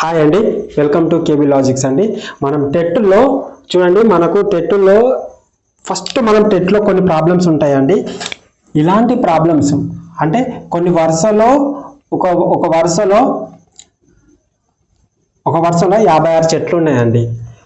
Hi అండి welcome to KB logics అండి. మనం టెట్లో చూడండి మనకు టెట్లో ఫస్ట్ మనం టెట్లో కొన్ని ప్రాబ్లమ్స్ ఉంటాయండి. ఇలాంటి ప్రాబ్లమ్స్ అంటే కొన్ని వరుసలో ఒక ఒక వరుసలో ఒక వరుసలో యాభై ఆరు చెట్లు ఉన్నాయండి.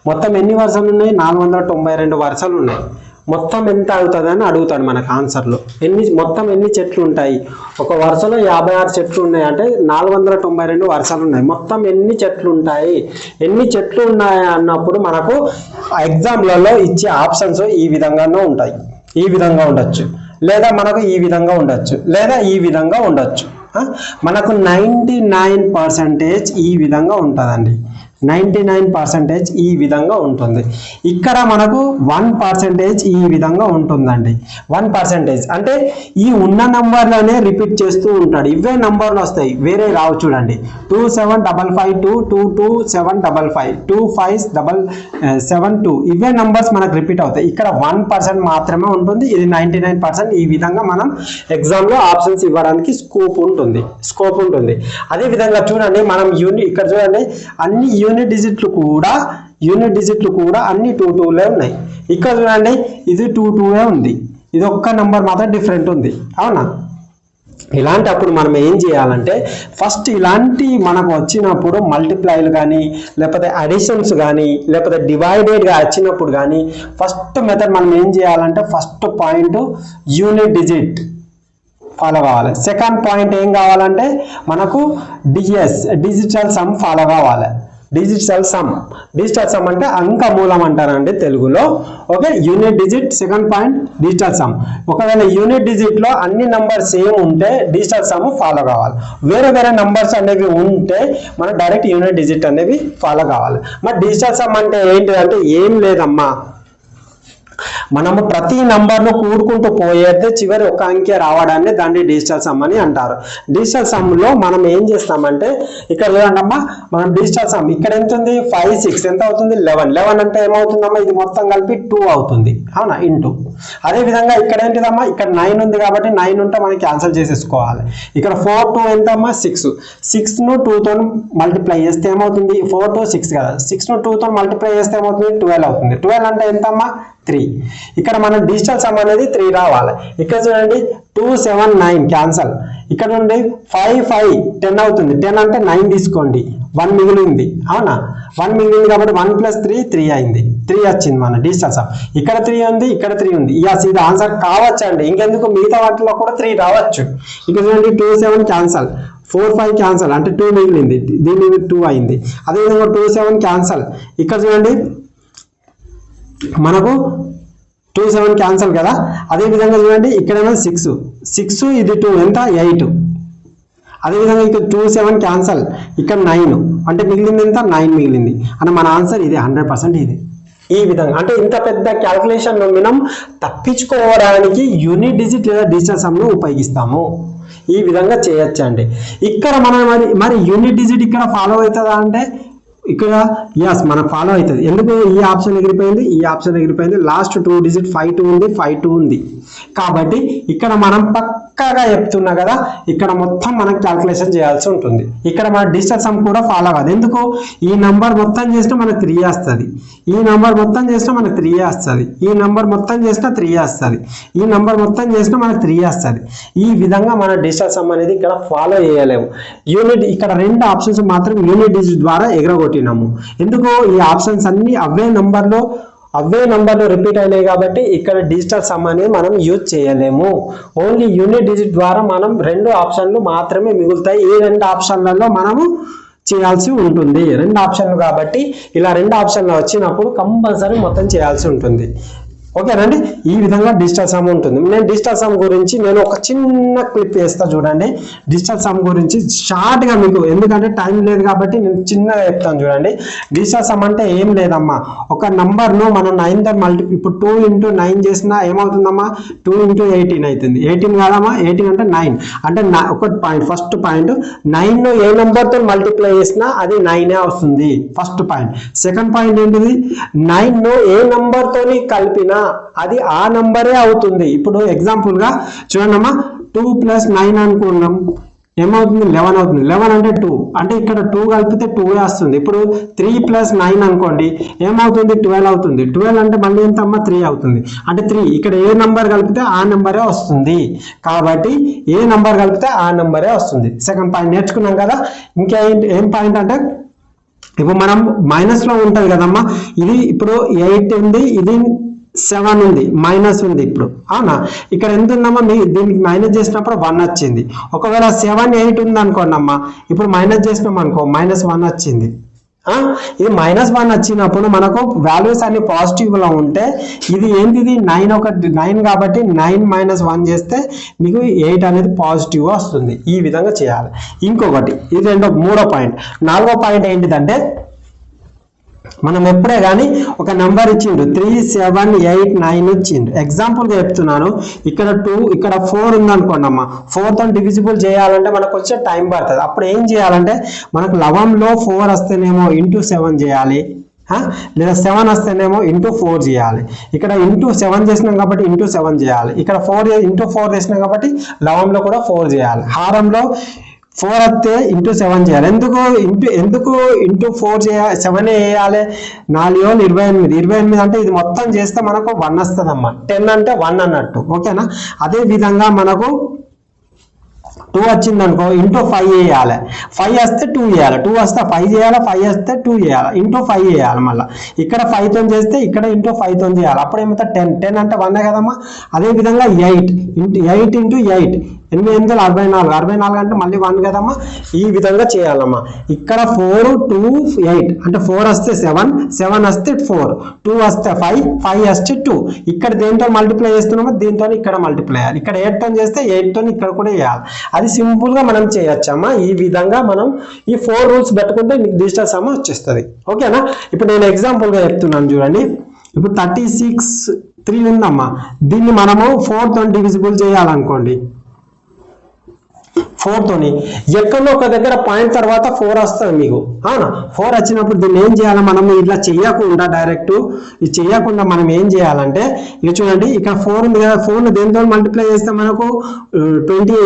మొత్తం ఎన్ని వరుసలు ఉన్నాయి? నాలుగు వందల తొంభై రెండు వరుసలు ఉన్నాయి. మొత్తం ఎంత అవుతుందని అడుగుతాడు మనకు ఆన్సర్లో. ఎన్ని మొత్తం ఎన్ని చెట్లు ఉంటాయి? ఒక వరుసలో యాభై ఆరు చెట్లు ఉన్నాయి అంటే నాలుగు వందల తొంభై రెండు వరుసలు ఉన్నాయి. మొత్తం ఎన్ని చెట్లు ఉంటాయి? ఎన్ని చెట్లు ఉన్నాయి అన్నప్పుడు మనకు ఎగ్జామ్లలో ఇచ్చే ఆప్షన్స్ ఈ విధంగానే ఉంటాయి. ఈ విధంగా ఉండొచ్చు. లేదా మనకు ఈ విధంగా ఉండొచ్చు. లేదా ఈ విధంగా ఉండొచ్చు. మనకు నైంటీ నైన్ పర్సంటేజ్ ఈ విధంగా ఉంటుందండి. నైంటీ నైన్ పర్సెంటేజ్ ఈ విధంగా ఉంటుంది. ఇక్కడ మనకు వన్ పర్సెంటేజ్ ఈ విధంగా ఉంటుందండి. వన్ పర్సెంటేజ్ అంటే ఈ ఉన్న నంబర్లోనే రిపీట్ చేస్తూ ఉంటాడు. ఇవే నంబర్లు వస్తాయి. వేరే రావు చూడండి. Two seven double five two two two seven double five two five double seven two. ఇవే నంబర్స్ మనకు రిపీట్ అవుతాయి. ఇక్కడ వన్ పర్సెంట్ మాత్రమే ఉంటుంది. ఇది నైంటీ నైన్ పర్సెంట్ ఈ విధంగా మనం ఎగ్జామ్లో ఆప్షన్స్ ఇవ్వడానికి స్కోప్ ఉంటుంది. స్కోప్ ఉంటుంది. అదే విధంగా చూడండి మనం యూని ఇక్కడ చూడండి అన్ని యూనిట్ డిజిట్లు కూడా యూనిట్ డిజిట్లు కూడా అన్ని టూ టూలే ఉన్నాయి. ఇక్కడ చూడండి ఇది టూ టూలే ఉంది. ఇది ఒక్క నెంబర్ మాత్రం డిఫరెంట్ ఉంది. అవునా? ఇలాంటప్పుడు మనం ఏం చేయాలంటే ఫస్ట్ ఇలాంటి మనకు వచ్చినప్పుడు మల్టిప్లైలు కానీ లేకపోతే అడిషన్స్ కానీ లేకపోతే డివైడెడ్గా వచ్చినప్పుడు కానీ ఫస్ట్ మెథడ్ మనం ఏం చేయాలంటే first point unit digit follow కావాలి. సెకండ్ పాయింట్ ఏం కావాలంటే మనకు డిఎస్ డిజిటల్ సమ్ ఫాలో కావాలి. డిజిటల్ సమ్ డిజిటల్ సమ్ అంటే అంక మూలం అంటారండి తెలుగులో. Okay unit digit second point digital sum ఒకవేళ యూనిట్ డిజిట్లో అన్ని నంబర్స్ సేమ్ ఉంటే డిజిటల్ సమ్ ఫాలో కావాలి. వేరే వేరే నంబర్స్ అనేవి ఉంటే మనం డైరెక్ట్ యూనిట్ డిజిట్ అనేవి ఫాలో కావాలి. మరి డిజిటల్ సమ్ అంటే ఏంటి అంటే ఏం లేదమ్మా. మనము ప్రతి నంబర్ను కూడుకుంటూ పోయేస్తే చివరి ఒక అంకె రావడాన్ని దాన్ని డిజిటల్ సమ్ అని అంటారు. డిజిటల్ సమ్లో మనం ఏం చేస్తామంటే ఇక్కడ చూడండమ్మా మనం డిజిటల్ సమ్ ఇక్కడ ఎంత ఉంది ఫైవ్ సిక్స్ ఎంత అవుతుంది? లెవెన్ లెవెన్ అంటే ఏమవుతుందమ్మా? ఇది మొత్తం కలిపి టూ అవుతుంది. అవునా? ఇంటూ అదేవిధంగా ఇక్కడ ఏంటిదమ్మా? ఇక్కడ నైన్ ఉంది కాబట్టి నైన్ ఉంటే మనం క్యాన్సిల్ చేసేసుకోవాలి. ఇక్కడ ఫోర్ టూ ఎంతమ్మా? సిక్స్ సిక్స్ను టూతో మల్టిప్లై చేస్తే ఏమవుతుంది? ఫోర్ టూ సిక్స్ కదా. సిక్స్ను మల్టిప్లై చేస్తే ఏమవుతుంది? ట్వెల్వ్ అవుతుంది. ట్వెల్వ్ అంటే ఎంతమ్మా? త్రీ ఇక్కడ మన డిజిటల్ సమ్ అనేది త్రీ రావాలి. ఇక్కడ చూడండి టూ సెవెన్ నైన్ క్యాన్సల్ ఇక్కడ నుండి ఫైవ్ ఫైవ్ టెన్ అవుతుంది. టెన్ అంటే నైన్ తీసుకోండి. వన్ మిగిలింది. అవునా? వన్ మిగిలింది కాబట్టి వన్ ప్లస్ త్రీ త్రీ అయింది. త్రీ వచ్చింది మన డిజిటల్ సమ్ ఇక్కడ త్రీ ఉంది ఇక్కడ త్రీ ఉంది. ఇయస్ ఇది ఆన్సర్ కావచ్చు అండి. ఇంకెందుకు? మిగతా వాటిలో కూడా త్రీ రావచ్చు. ఇక్కడ చూడండి two seven cancel. Four five cancel. అంటే టూ మిగిలింది. దీని టూ అయింది. అదేవిధంగా టూ సెవెన్ క్యాన్సల్. ఇక్కడ చూడండి మనకు టూ సెవెన్ క్యాన్సల్ కదా? అదే విధంగా చూడండి ఇక్కడేమో సిక్స్. సిక్స్ ఇది టూ. ఎంత? ఎయిట్. అదేవిధంగా ఇక్కడ టూ సెవెన్ క్యాన్సల్ ఇక్కడ నైన్ అంటే మిగిలింది ఎంత? నైన్ మిగిలింది. అని మన ఆన్సర్ ఇది హండ్రెడ్ పర్సెంట్ ఇది. ఈ విధంగా. అంటే ఇంత పెద్ద క్యాల్కులేషన్ మనం తప్పించుకోవడానికి యూనిట్ డిజిట్ లేదా డిజిటల్ సమ్ను ఉపయోగిస్తాము. ఈ విధంగా చేయొచ్చండి. ఇక్కడ మనం మరి మరి యూనిట్ డిజిట్ ఇక్కడ ఫాలో అవుతుందా అంటే? ఇక్కడ ఎస్ మన ఫాలో అవుతుంది. ఎందుకు ఈ ఆప్షన్ ఎగిరిపోయింది? ఈ ఆప్షన్ ఎగిరిపోయింది. Last two digit five two ఉంది ఫైవ్ టూ ఉంది. కాబట్టి ఇక్కడ మనం పక్కాగా చెప్తున్నా కదా ఇక్కడ మొత్తం మనం క్యాల్కులేషన్ చేయాల్సి ఉంటుంది. ఇక్కడ మన డిజిటల్ సమ్ కూడా ఫాలో కాదు. ఎందుకు? ఈ నంబర్ మొత్తం చేసినా మనకు త్రీ వస్తుంది. ఈ నంబర్ మొత్తం చేసినా మనకు త్రీ వస్తుంది. ఈ నంబర్ మొత్తం చేసినా త్రీ వస్తుంది. ఈ నంబర్ మొత్తం చేసినా మనకు త్రీ వస్తుంది. ఈ విధంగా మన డిజిటల్ సమ్ అనేది ఇక్కడ ఫాలో చేయలేము. యూనిట్ ఇక్కడ రెండు ఆప్షన్స్ మాత్రం యూనిట్ డిజిట్ ద్వారా ఎగరగొట్టినాము. ఎందుకు? ఈ ఆప్షన్స్ అన్ని అవే నంబర్లో అవే నంబర్లు రిపీట్ అయినాయి కాబట్టి ఇక్కడ డిజిటల్ సమ్ అనేది మనం యూజ్ చేయలేము. ఓన్లీ యూనిట్ డిజిట్ ద్వారా మనం రెండు ఆప్షన్లు మాత్రమే మిగులుతాయి. ఈ రెండు ఆప్షన్లలో మనము చేయాల్సి ఉంటుంది. రెండు ఆప్షన్లు కాబట్టి ఇలా రెండు ఆప్షన్లు వచ్చినప్పుడు కంపల్సరీ మొత్తం చేయాల్సి ఉంటుంది. ఓకేనండి ఈ విధంగా డిజిటల్ సమ్ ఉంటుంది. నేను డిజిటల్ సమ్ గురించి నేను ఒక చిన్న క్లిప్ వేస్తా చూడండి. డిజిటల్ సమ్ గురించి షార్ట్గా మీకు ఎందుకంటే టైం లేదు కాబట్టి నేను చిన్నగా చెప్తాను చూడండి. డిజిటల్ సమ్ అంటే ఏం లేదమ్మా. ఒక నంబర్ను మనం నైన్ ద మల్టీ ఇప్పుడు టూ ఇంటూ నైన్ చేసినా ఏమవుతుందమ్మా? టూ ఇంటూ ఎయిటీన్ అవుతుంది ఎయిటీన్ కాదమ్మా ఎయిటీన్ అంటే నైన్ అంటే ఒక పాయింట్ ఫస్ట్ పాయింట్ నైన్ను ఏ నెంబర్తో మల్టిప్లై చేసినా అది నైనే వస్తుంది. ఫస్ట్ పాయింట్ సెకండ్ పాయింట్ ఏంటిది? నైన్ను ఏ నెంబర్తోని కలిపినా అది ఆ నంబరే అవుతుంది. ఇప్పుడు ఎగ్జాంపుల్గా చూడండి అమ్మా టూ ప్లస్ నైన్ అనుకున్నాం ఏమవుతుంది? లెవెన్ అవుతుంది. లెవెన్ అంటే టూ అంటే ఇక్కడ టూ కలిపితే టూ వస్తుంది ఇప్పుడు త్రీ ప్లస్ నైన్ అనుకోండి ఏమవుతుంది? ట్వెల్వ్ అవుతుంది. ట్వెల్వ్ అంటే మళ్ళీ ఎంత అమ్మ త్రీ అవుతుంది. అంటే త్రీ ఇక్కడ ఏ నంబర్ కలిపితే ఆ నెంబరే వస్తుంది. కాబట్టి ఏ నంబర్ కలిపితే ఆ నెంబరే వస్తుంది. సెకండ్ పాయింట్ నేర్చుకున్నాం కదా. ఇంకా ఏంటి- ఏం పాయింట్ అంటే ఇప్పుడు మనం మైనస్లో ఉంటుంది కదమ్మా. ఇది ఇప్పుడు ఎయిట్ ఉంది. ఇది సెవెన్ ఉంది మైనస్ ఉంది ఇప్పుడు. అవునా? ఇక్కడ ఎంత ఉందమ్మా? మీ దీనికి మైనస్ చేసినప్పుడు వన్ వచ్చింది. ఒకవేళ సెవెన్ ఎయిట్ ఉంది అనుకోండి అమ్మా ఇప్పుడు మైనస్ చేసినాం అనుకో మైనస్ వన్ వచ్చింది. ఇది మైనస్ వన్ వచ్చినప్పుడు మనకు వాల్యూస్ అన్ని పాజిటివ్లో ఉంటే ఇది ఏంటిది? నైన్ ఒక నైన్ కాబట్టి నైన్ మైనస్ వన్ చేస్తే మీకు ఎయిట్ అనేది పాజిటివ్ వస్తుంది. ఈ విధంగా చేయాలి. ఇంకొకటి ఇది రెండో మూడో పాయింట్ నాలుగో పాయింట్ ఏంటిదంటే మనం ఎప్పుడే కానీ ఒక నెంబర్ ఇచ్చిండు త్రీ సెవెన్ ఎయిట్ నైన్ ఇచ్చిండు. ఎగ్జాంపుల్గా చెప్తున్నాను ఇక్కడ టూ ఇక్కడ ఫోర్ ఉందనుకోండి అమ్మ. ఫోర్తో డివిజిబుల్ చేయాలంటే మనకు వచ్చే టైం పడుతుంది. అప్పుడు ఏం చేయాలంటే మనకు లవంలో ఫోర్ వస్తేనేమో ఇంటూ సెవెన్ చేయాలి. లేదా సెవెన్ వస్తేనేమో ఇంటూ ఫోర్ చేయాలి. ఇక్కడ ఇంటూ సెవెన్ చేసినాం కాబట్టి ఇంటూ సెవెన్ చేయాలి. ఇక్కడ ఫోర్ ఇంటూ ఫోర్ చేసినాం కాబట్టి లవంలో కూడా ఫోర్ చేయాలి. హారంలో ఫోర్ వస్తే ఇంటూ సెవెన్ చేయాలి. ఎందుకు ఇంటూ ఎందుకు ఇంటూ ఫోర్ చేయాలి సెవెన్ వేయాలి? నాలుగు వేలు ఇరవై ఎనిమిది. ఇరవై ఎనిమిది అంటే ఇది మొత్తం చేస్తే మనకు వన్ వస్తుందమ్మా. టెన్ అంటే వన్ అన్నట్టు. ఓకేనా అదే విధంగా మనకు టూ వచ్చింది అనుకో ఇంటూ ఫైవ్ వేయాలి. ఫైవ్ వస్తే టూ చేయాలి. టూ వస్తే ఫైవ్ చేయాలి? ఫైవ్ వస్తే టూ చేయాలి? ఇంటూ ఫైవ్ చేయాలి మళ్ళీ. ఇక్కడ ఫైవ్తో చేస్తే ఇక్కడ ఇంటూ ఫైవ్తో చేయాలి. అప్పుడు ఏమవుతుంది? టెన్ టెన్ అంటే వన్ కదమ్మా? అదే విధంగా eight into eight into eight ఎనిమిది ఎనిమిది అరవై నాలుగు. అరవై నాలుగు అంటే మళ్ళీ వన్ కదమ్మా? ఈ విధంగా చేయాలమ్మా. ఇక్కడ ఫోర్ టూ ఎయిట్ అంటే ఫోర్ వస్తే సెవెన్ సెవెన్ వస్తే ఫోర్ టూ వస్తే ఫైవ్ ఫైవ్ వస్తే టూ ఇక్కడ దేంతో మల్టిప్లై చేస్తున్నామో? దీంతో ఇక్కడ మల్టిప్లై చేయాలి. ఇక్కడ ఎయిట్తో చేస్తే ఎయిట్తో ఇక్కడ కూడా చేయాలి అది సింపుల్గా మనం చేయొచ్చమ్మా. ఈ విధంగా మనం ఈ ఫోర్ రూల్స్ పెట్టుకుంటే మీకు డిజిటల్ సమ వచ్చేస్తుంది. ఓకేనా? ఇప్పుడు నేను ఎగ్జాంపుల్గా చెప్తున్నాను చూడండి. ఇప్పుడు థర్టీ సిక్స్ త్రీ ఉందమ్మా. దీన్ని మనము ఫోర్తో డివిజిబుల్ చేయాలనుకోండి. ఫోర్ తోని. ఎక్కడో ఒక దగ్గర పాయింట్ తర్వాత ఫోర్ వస్తుంది మీకు. అవునా? ఫోర్ వచ్చినప్పుడు దీన్ని ఏం చేయాలి మనం ఇట్లా చేయకుండా డైరెక్ట్ ఇది చేయకుండా మనం ఏం చేయాలంటే ఇక చూడండి ఇక్కడ ఫోర్ ఉంది కదా ఫోర్ దేనితో మల్టిప్లై చేస్తే మనకు ట్వంటీ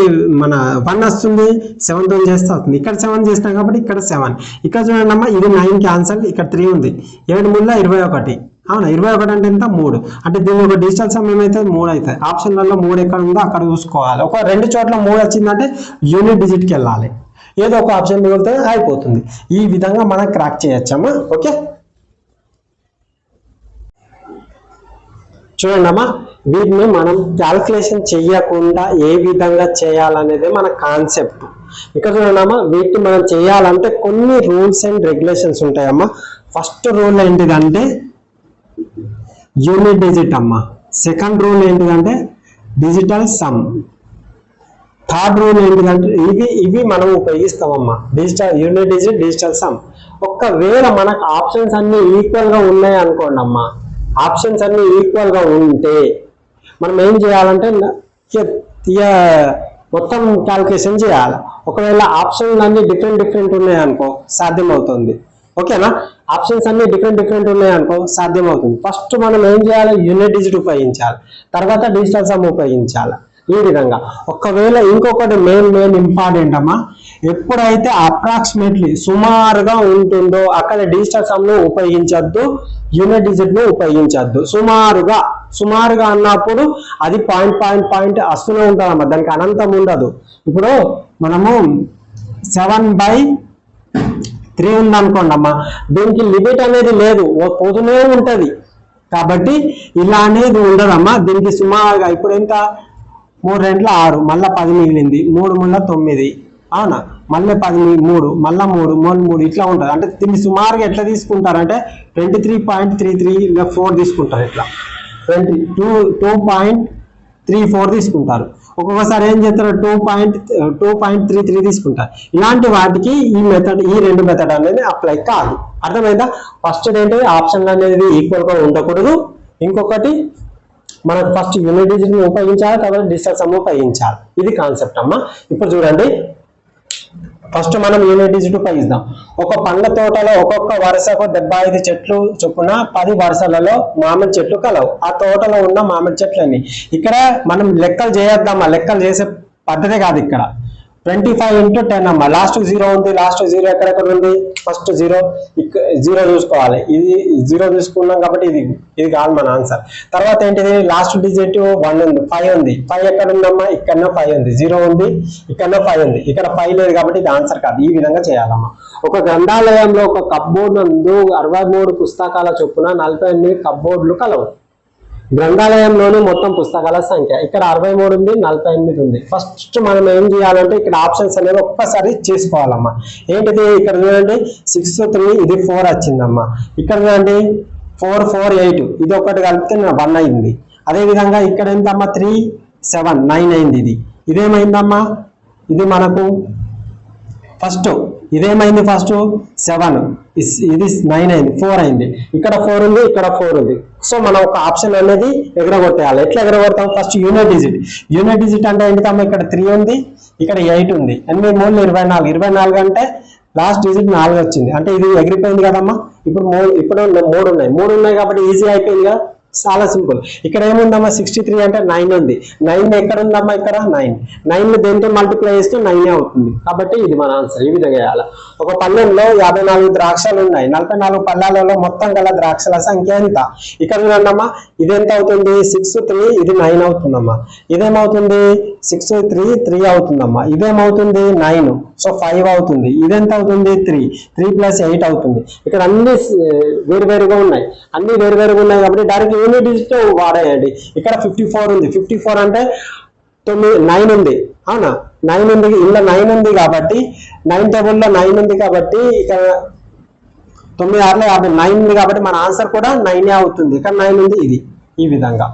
మన వన్ వస్తుంది సెవెన్తో చేస్తే వస్తుంది. ఇక్కడ సెవెన్ చేస్తాం కాబట్టి ఇక్కడ సెవెన్ ఇక్కడ చూడండి అమ్మా ఇది నైన్ క్యాన్సల్ ఇక్కడ త్రీ ఉంది. ఏడు ముళ్ళ ఇరవై ఒకటి. అవునా? ఇరవై ఒకటి అంటే ఎంత? మూడు. అంటే దీని యొక్క డిజిటల్ సమ్ ఏమైతే మూడు అవుతుంది ఆప్షన్లలో మూడు ఎక్కడ ఉందో అక్కడ చూసుకోవాలి. ఒక రెండు చోట్ల మూడు వచ్చిందంటే యూనిట్ డిజిట్కి వెళ్ళాలి. ఏదో ఒక ఆప్షన్ మిగిలితే అయిపోతుంది. ఈ విధంగా మనం క్రాక్ చేయొచ్చమ్మా. ఓకే? చూడండి అమ్మా వీటిని మనం క్యాల్కులేషన్ చేయకుండా ఏ విధంగా చేయాలనేది మన కాన్సెప్ట్ ఇక్కడ చూడండమ్మా వీటిని మనం చేయాలంటే కొన్ని రూల్స్ అండ్ రెగ్యులేషన్స్ ఉంటాయమ్మా. ఫస్ట్ రూల్ ఏంటిదంటే యూనిట్ డిజిట్ అమ్మా. సెకండ్ రూల్ ఏంటిదంటే డిజిటల్ సమ్ థర్డ్ రూల్ ఏంటిదంటే ఇవి ఇవి మనం ఉపయోగిస్తామమ్మా. Digital unit digit digital sum ఒక్కవేళ మనకు ఆప్షన్స్ అన్ని ఈక్వల్గా ఉన్నాయి అనుకోండి అమ్మా ఆప్షన్స్ అన్ని ఈక్వల్గా ఉంటే మనం ఏం చేయాలంటే మొత్తం క్యాల్కులేషన్ చేయాలి. ఒకవేళ ఆప్షన్లు అన్ని డిఫరెంట్ డిఫరెంట్ ఉన్నాయి అనుకో సాధ్యమవుతుంది. ఓకేనా ఆప్షన్స్ అన్ని డిఫరెంట్ డిఫరెంట్ ఉన్నాయనుకో సాధ్యం సాధ్యమవుతుంది. ఫస్ట్ మనం ఏం చేయాలి? యూనిట్ డిజిట్ ఉపయోగించాలి. తర్వాత డిజిటల్ సమ్ ఉపయోగించాలి. ఈ విధంగా. ఒకవేళ ఇంకొకటి మెయిన్ మెయిన్ ఇంపార్టెంట్ అమ్మా. ఎప్పుడైతే అప్రాక్సిమేట్లీ సుమారుగా ఉంటుందో అక్కడ డిజిటల్ సమ్ను ఉపయోగించద్దు యూనిట్ డిజిట్ను ఉపయోగించద్దు. సుమారుగా సుమారుగా అన్నప్పుడు అది పాయింట్ పాయింట్ పాయింట్ వస్తూనే ఉంటుందమ్మా. దానికి అనంతం ఉండదు. ఇప్పుడు మనము సెవెన్ బై త్రీ ఉందనుకోండి అమ్మా దీనికి లిమిట్ అనేది లేదు ఓ పోతూనే ఉంటుంది. కాబట్టి ఇలా అనేది ఉండదమ్మా దీనికి సుమారుగా ఇప్పుడు ఎంత? మూడు రెంట్ల ఆరు మళ్ళా పది మిగిలింది మూడు ముళ్ళ తొమ్మిది అవునా? మళ్ళీ పది మూడు మళ్ళా మూడు మూడు మూడు ఇట్లా ఉంటుంది. అంటే దీన్ని సుమారుగా ఎట్లా తీసుకుంటారంటే twenty three point three three four తీసుకుంటారు ఇట్లా. Twenty two two point three four తీసుకుంటారు. ఒక్కొక్కసారి ఏం చేస్తారు? Two point two point three three తీసుకుంటారు ఇలాంటి వాటికి ఈ మెథడ్ ఈ రెండు మెథడ్ అనేది అప్లై కాదు. అర్థమైందా? ఫస్ట్ ఏంటి ఆప్షన్ అనేది ఈక్వల్గా ఉండకూడదు. ఇంకొకటి మనకు ఫస్ట్ యూనిట్ డిజిట్ని ఉపయోగించాలి తర్వాత డిజిటల్ సమ్ ఉపయోగించాలి. ఇది కాన్సెప్ట్ అమ్మా. ఇప్పుడు చూడండి. ఫస్ట్ మనం యూనిట్ డిజిట్ ఇద్దాం ఒక పండ్ల తోటలో ఒక్కొక్క వరుసకు డెబ్బై ఐదు చెట్లు చొప్పున పది వరుసలలో మామిడి చెట్లు కలవు. ఆ తోటలో ఉన్న మామిడి చెట్లన్నీ. ఇక్కడ మనం లెక్కలు చేయొద్దామా లెక్కలు చేసే పద్ధతి కాదు ఇక్కడ. ట్వంటీ ఫైవ్ ఇంటూ టెన్ అమ్మ. లాస్ట్ జీరో ఉంది లాస్ట్ జీరో ఎక్కడెక్కడ ఉంది? ఫస్ట్ జీరో జీరో చూసుకోవాలి. ఇది జీరో చూసుకున్నాం కాబట్టి ఇది ఇది కాదు మన ఆన్సర్ తర్వాత ఏంటిది? లాస్ట్ డిజిట్ వన్ ఉంది ఫైవ్ ఉంది. ఫైవ్ ఎక్కడ ఉందమ్మా? ఇక్కడనే ఫైవ్ ఉంది. జీరో ఉంది ఇక్కడనే ఫైవ్ ఉంది. ఇక్కడ ఫైవ్ లేదు కాబట్టి ఇది ఆన్సర్ కాదు. ఈ విధంగా చేయాలమ్మా. ఒక గ్రంథాలయంలో ఒక కప్బోర్డ్ నందు అరవై మూడు పుస్తకాల చొప్పున నలభై ఎనిమిది కప్బోర్డులు కలవు. గ్రంథాలయంలోని మొత్తం పుస్తకాల సంఖ్య. ఇక్కడ అరవై మూడు ఉంది నలభై ఎనిమిది ఉంది. ఫస్ట్ మనం ఏం చేయాలంటే ఇక్కడ ఆప్షన్స్ అనేది ఒక్కసారి చేసుకోవాలమ్మా. ఏంటిది? ఇక్కడ చూడండి సిక్స్ త్రీ ఇది ఫోర్ వచ్చిందమ్మా. ఇక్కడ చూడండి ఫోర్ ఫోర్ ఎయిట్ ఇది ఒకటి కలిపితే వన్ అయింది. అదేవిధంగా ఇక్కడ ఏంటమ్మా త్రీ సెవెన్ నైన్ అయింది ఇది. ఇదేమైందమ్మా? ఇది మనకు ఫస్ట్ ఇదేమైంది ఫస్ట్ సెవెన్ ఇది నైన్ అయింది. ఫోర్ అయింది. ఇక్కడ ఫోర్ ఉంది ఇక్కడ ఫోర్ ఉంది. సో మనం ఒక ఆప్షన్ అనేది ఎగరగొట్టేయాలి. ఎట్లా ఎగరగొడతాం? First unit digit unit digit అంటే ఏంటమ్మా ఇక్కడ త్రీ ఉంది ఇక్కడ ఎయిట్ ఉంది. ఎనిమిది మూడు ఇరవై నాలుగు. ఇరవై నాలుగు అంటే లాస్ట్ డిజిట్ నాలుగు వచ్చింది. అంటే ఇది ఎగిరిపోయింది కదమ్మా? ఇప్పుడు మూడు ఇప్పుడు మూడు ఉన్నాయి. మూడు ఉన్నాయి కాబట్టి ఈజీ అయిపోయింది కదా చాలా సింపుల్. ఇక్కడ ఏముందమ్మా? సిక్స్టీ త్రీ అంటే నైన్ ఉంది. నైన్ ఎక్కడ ఉందమ్మా ఇక్కడ నైన్ నైన్ దేంతో మల్టిప్లై చేస్తే నైన్ అవుతుంది? కాబట్టి ఇది మన ఆన్సర్ ఈ విధంగా వేయాలి ఒక పల్లెల్లో యాభై నాలుగు ద్రాక్షలు ఉన్నాయి. నలభై నాలుగు పళ్ళాలలో మొత్తం గల ద్రాక్షల సంఖ్య ఎంత? ఇక్కడ ఉందమ్మా ఇది ఎంత అవుతుంది? సిక్స్ త్రీ ఇది నైన్ అవుతుందమ్మా. ఇదేమవుతుంది? సిక్స్ త్రీ త్రీ అవుతుందమ్మా. ఇదేమవుతుంది? నైన్. సో ఫైవ్ అవుతుంది. ఇదెంత అవుతుంది? త్రీ. త్రీ ప్లస్ ఎయిట్ అవుతుంది. ఇక్కడ అన్ని వేరువేరుగా ఉన్నాయి. అన్ని వేరువేరుగా ఉన్నాయి కాబట్టి డైరెక్ట్ యూనిట్ డిజిట్ వాడేయండి. ఇక్కడ ఫిఫ్టీ ఫోర్ ఉంది. ఫిఫ్టీ ఫోర్ అంటే తొమ్మిది నైన్ ఉంది. అవునా? నైన్ ఉంది. ఇలా నైన్ ఉంది కాబట్టి నైన్ టేబుల్లో నైన్ ఉంది కాబట్టి ఇక్కడ తొమ్మిది ఆరులో యాభై నైన్ ఉంది కాబట్టి మన ఆన్సర్ కూడా నైనే అవుతుంది. ఇక్కడ నైన్ ఉంది ఇది ఈ విధంగా.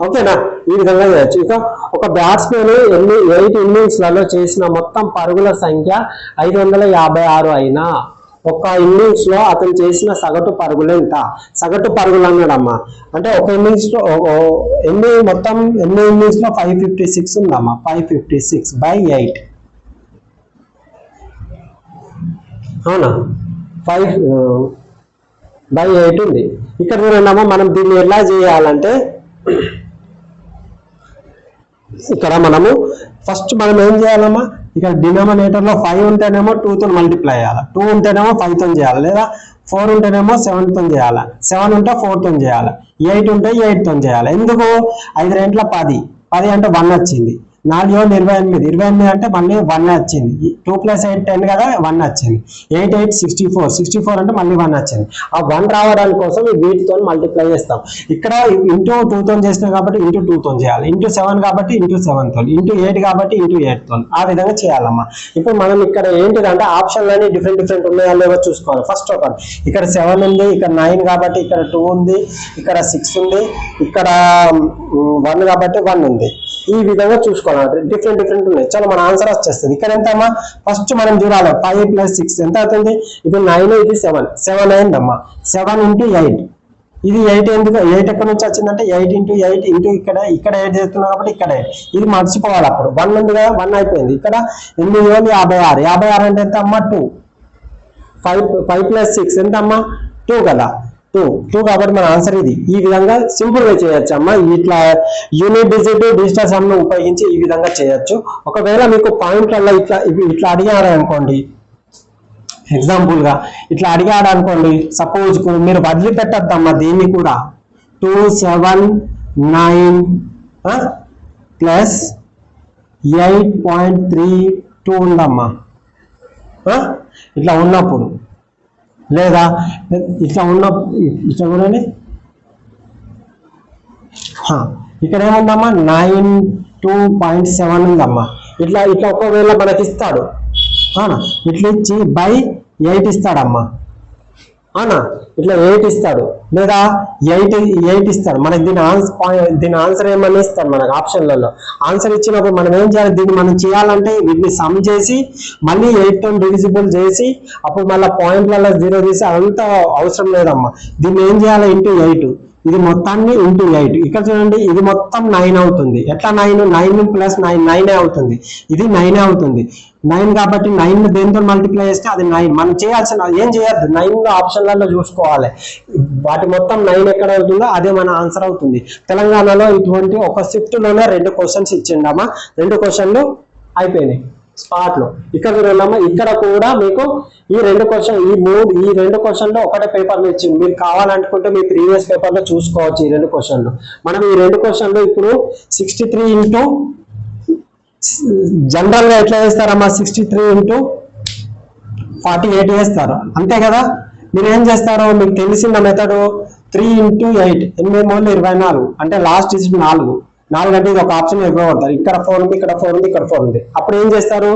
ఓకేనా? ఈ విధంగా చేయొచ్చు. ఇక ఒక బ్యాట్స్మెన్ ఎన్ని ఎయిట్ ఇన్నింగ్స్లలో చేసిన మొత్తం పరుగుల సంఖ్య ఐదు వందల యాభై ఆరు అయినా ఒక ఇన్నింగ్స్లో అతను చేసిన సగటు పరుగులు ఎంత? సగటు పరుగులు అన్నాడమ్మా. అంటే ఒక ఇన్నింగ్స్లో ఎన్ని మొత్తం ఎన్ని ఇన్నింగ్స్లో? ఫైవ్ ఫిఫ్టీ సిక్స్ ఉందమ్మా. Five fifty six by eight అవునా? ఫైవ్ బై ఎయిట్ ఉంది. ఇక్కడ చూడండి మనం దీన్ని ఎలా చేయాలంటే ఇక్కడ మనము ఫస్ట్ మనం ఏం చేయాలమ్మా? ఇక్కడ డినామినేటర్లో ఫైవ్ ఉంటేనేమో టూ తో మల్టిప్లై చేయాలి? టూ ఉంటేనేమో ఫైవ్తో చేయాలి? లేదా ఫోర్ ఉంటేనేమో సెవెన్తో చేయాలి? సెవెన్ ఉంటే ఫోర్తో చేయాలి? ఎయిట్ ఉంటే ఎయిట్తో చేయాలి? ఎందుకు? ఐదు రెంట్ల పది. పది అంటే వన్ వచ్చింది. నాలుగు ఏడు ఇరవై ఎనిమిది. ఇరవై ఎనిమిది అంటే మళ్ళీ వన్ వచ్చింది. టూ ప్లస్ ఎయిట్ టెన్ కదా వన్ వచ్చింది. Eight eight sixty four sixty four అంటే మళ్ళీ వన్ వచ్చింది. ఆ వన్ రావడానికి కోసం ఈ వీటితో మల్టిప్లై చేస్తాం. ఇక్కడ ఇంటూ టూతో చేసినాం కాబట్టి ఇంటూ టూతో చేయాలి. ఇంటూ సెవెన్ కాబట్టి ఇంటూ సెవెన్తో ఇంటూ ఎయిట్ కాబట్టి ఇంటూ ఎయిట్తో ఆ విధంగా చేయాలమ్మా. ఇప్పుడు మనం ఇక్కడ ఏంటిదంటే ఆప్షన్లన్నీ డిఫరెంట్ డిఫరెంట్ ఉన్నాయా లేవో చూసుకోవాలి. ఫస్ట్ ఒకటి ఇక్కడ సెవెన్ ఉంది ఇక్కడ నైన్ కాబట్టి ఇక్కడ టూ ఉంది ఇక్కడ సిక్స్ ఉంది ఇక్కడ వన్ కాబట్టి వన్ ఉంది. ఈ విధంగా చూసుకోవాలి. డిఫరెంట్ డిఫరెంట్ ఉన్నాయి. చాలా మన ఆన్సర్ వచ్చేస్తుంది. ఇక్కడ ఎంత అమ్మా ఫస్ట్ మనం చూడాలి. ఫైవ్ ప్లస్ సిక్స్ ఎంత అవుతుంది? ఇది నైన్ ఇది సెవెన్ సెవెన్ అయిందమ్మా. సెవెన్ ఇంటూ ఎయిట్ ఇది ఎయిట్ ఎందుకు? ఎయిట్ ఎక్కడి నుంచి వచ్చిందంటే ఎయిట్ ఇంటూ ఎయిట్ ఇంటూ ఇక్కడ ఇక్కడ ఎయిట్ చేస్తున్నాం కాబట్టి ఇక్కడ ఎయిట్ ఇది మర్చిపోవాలి అప్పుడు. వన్ ఉంది కదా వన్ అయిపోయింది. ఇక్కడ ఎనిమిది వేలు యాభై ఆరు. యాభై ఆరు అంటే ఎంత అమ్మా two five five plus six ఎంత అమ్మా టూ కదా. టూ టూ కాబట్టి మన ఆన్సర్ ఇది. ఈ విధంగా సింపుల్గా చేయొచ్చు అమ్మా. ఇట్లా యూనిట్ డిజిట్ డిజిటల్ సమ్ను ఉపయోగించి ఈ విధంగా చేయొచ్చు. ఒకవేళ మీకు పాయింట్లలో ఇట్లా ఇవి ఇట్లా అడిగారు అనుకోండి ఎగ్జాంపుల్గా ఇట్లా అడిగాడు అనుకోండి సపోజ్ మీరు వదిలిపెట్టద్దమ్మా దీన్ని కూడా. Two seven nine plus eight point three two ఉందమ్మా. ఇట్లా ఉన్నప్పుడు. లేదా ఇట్లా ఉన్న ఇట్లా చూడండి. ఇక్కడ ఏముందమ్మా? నైన్ టూ పాయింట్ సెవెన్ ఉందమ్మా. ఇట్లా ఇట్లా ఒకవేళ మనకి ఇస్తాడు ఇట్లా ఇచ్చి బై ఎయిట్ ఇస్తాడమ్మా. అవునా ఇట్లా ఎయిట్ ఇస్తాడు. లేదా ఎయిట్ ఎయిట్ ఇస్తాడు. మనకి దీని ఆన్సర్ దీని ఆన్సర్ ఏమని ఇస్తాడు మనకు ఆప్షన్లలో ఆన్సర్ ఇచ్చినప్పుడు మనం ఏం చేయాలి? దీన్ని మనం చేయాలంటే వీటిని సమ్ చేసి మళ్ళీ ఎయిట్తో డివిజిబుల్ చేసి అప్పుడు మళ్ళీ పాయింట్లలో జీరో తీసి అంత అవసరం లేదమ్మా. దీన్ని ఏం చేయాలి? ఇంటూ ఎయిట్ ఇది మొత్తాన్ని ఇంటూ ఎయిట్ ఇక్కడ చూడండి ఇది మొత్తం నైన్ అవుతుంది. ఎట్లా nine nine plus nine nine అవుతుంది. ఇది నైన్ అవుతుంది. నైన్ కాబట్టి నైన్ దేనితో మల్టిప్లై చేస్తే అది నైన్ మనం చేయాల్సిన ఏం చేయాలి నైన్లో ఆప్షన్లలో చూసుకోవాలి. వాటి మొత్తం నైన్ ఎక్కడ అవుతుందో అదే మన ఆన్సర్ అవుతుంది. తెలంగాణలో ఇటువంటి ఒక షిఫ్ట్లోనే రెండు క్వశ్చన్స్ ఇచ్చిండమ్మా. రెండు క్వశ్చన్లు అయిపోయినాయి. స్పాట్లో. ఇక్కడ చూడండమ్మా ఇక్కడ కూడా మీకు ఈ రెండు క్వశ్చన్ ఈ మూడు ఈ రెండు క్వశ్చన్లు ఒకటే పేపర్లో ఇచ్చింది. మీరు కావాలనుకుంటే మీ ప్రీవియస్ పేపర్లో చూసుకోవచ్చు ఈ రెండు క్వశ్చన్లు మనం ఈ రెండు క్వశ్చన్లు ఇప్పుడు సిక్స్టీ త్రీ ఇంటూ జనరల్గా ఎట్లా చేస్తారమ్మా? Sixty three into forty eight చేస్తారు. అంతే కదా? మీరు ఏం చేస్తారు మీకు తెలిసిన మెథడు త్రీ ఇంటూ ఎయిట్ ఎనిమిది మూడు ఇరవై నాలుగు. అంటే లాస్ట్ డిజిట్ నాలుగు. నాలుగు అంటే ఇది ఒక ఆప్షన్ ఇవ్వబడతారు ఇక్కడ ఫోర్ ఉంది ఇక్కడ ఫోర్ ఉంది ఇక్కడ ఫోర్ ఉంది. అప్పుడు ఏం చేస్తారు?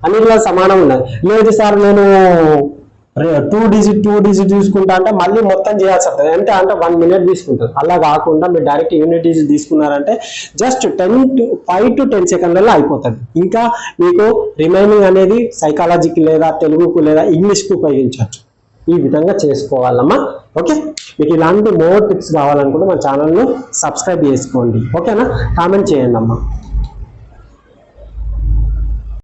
అన్నిటిలో సమానం ఉన్నాయి. లేదు సార్ నేను టూ డిజిట్ టూ డిజిట్ తీసుకుంటా అంటే మళ్ళీ మొత్తం చేయాల్సి వస్తుంది. ఎంత అంటే వన్ మినిట్ తీసుకుంటుంది అలా కాకుండా మీరు డైరెక్ట్ యూనిట్ డిజిట్ తీసుకున్నారంటే just ten to five to ten సెకండ్లలో అయిపోతుంది. ఇంకా మీకు రిమైనింగ్ అనేది సైకాలజీకి లేదా తెలుగుకు లేదా ఇంగ్లీష్కి ఉపయోగించవచ్చు. ఈ విధంగా చేసుకోవాలమ్మా. ఓకే? మీకు ఇలాంటి మోర్ టిప్స్ కావాలనుకుంటే మా ఛానల్ను సబ్స్క్రైబ్ చేసుకోండి. ఓకేనా? కామెంట్ చేయండి అమ్మా.